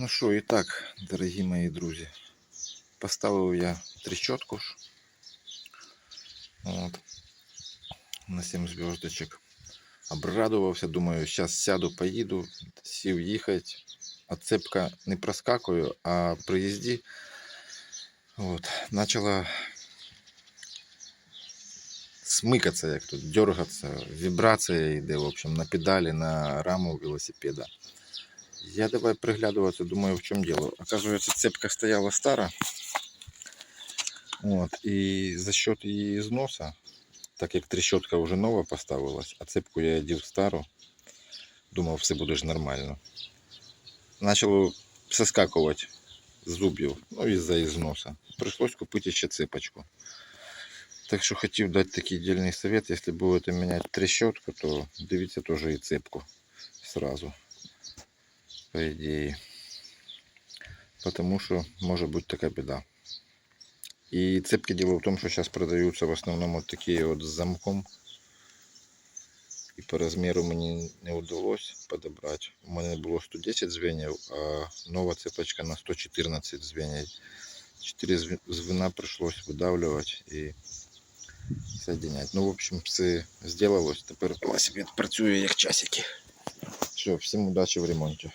Ну що, і так, дорогі мої друзі, поставив я трещотку ж. От, на 7 звездочек. Обрадувався, думаю, зараз сяду, поїду, сів їхати. А цепка не проскакую, а при їзді от, почала смикатися, як тут, дергатися, вібрація йде, в общем, на педалі, на раму велосипеда. Я давай приглядуватися, думаю, в чому діло. Оказується, цепка стояла стара. От, і за счет її зноса, так як трещотка вже нова поставилась, а цепку я одів стару, думав, все буде ж нормально. Почало соскакувати з зубів, ну із-за ізноса. Прийшлось купити ще цепочку. Так що хотів дати такий дільний совет, якщо будете міняти трещотку, то дивіться теж і цепку сразу по идее. Потому что может быть такая беда. И цепки дело в том, что сейчас продаются в основном вот такие вот с замком. И по размеру мне не удалось подобрать. У меня было 110 звеньев, а новая цепочка на 114 звеньев. 4 звена пришлось выдавливать и соединять. Ну, в общем, все сделалось. Теперь велосипед працює як часики. Все, всім удачі в ремонті.